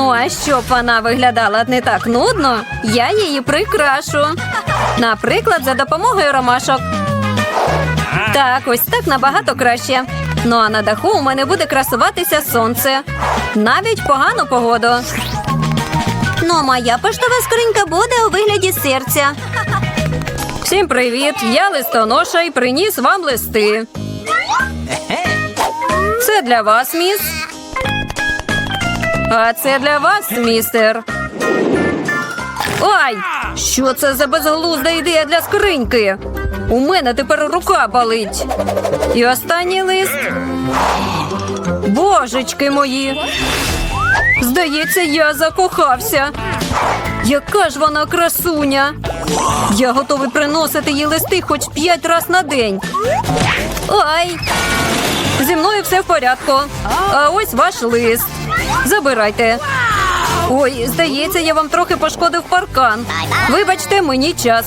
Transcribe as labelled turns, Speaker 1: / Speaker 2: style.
Speaker 1: Ну, а щоб вона виглядала не так нудно, я її прикрашу. Наприклад, за допомогою ромашок. Так, ось так набагато краще. Ну а на даху у мене буде красуватися сонце. Навіть погану погоду. Ну, а моя поштова скринька буде у вигляді серця. Всім привіт! Я листоноша і приніс вам листи. Це для вас, міс. А це для вас, містер. Ай! Що це за безглузда ідея для скриньки? У мене тепер рука болить. І останній лист. Божечки мої. Здається, я закохався. Яка ж вона красуня? Я готовий приносити їй листи хоч п'ять раз на день. Ай! Зі мною все в порядку. А ось ваш лист. Забирайте. Ой, здається, я вам трохи пошкодив паркан. Вибачте, мені час.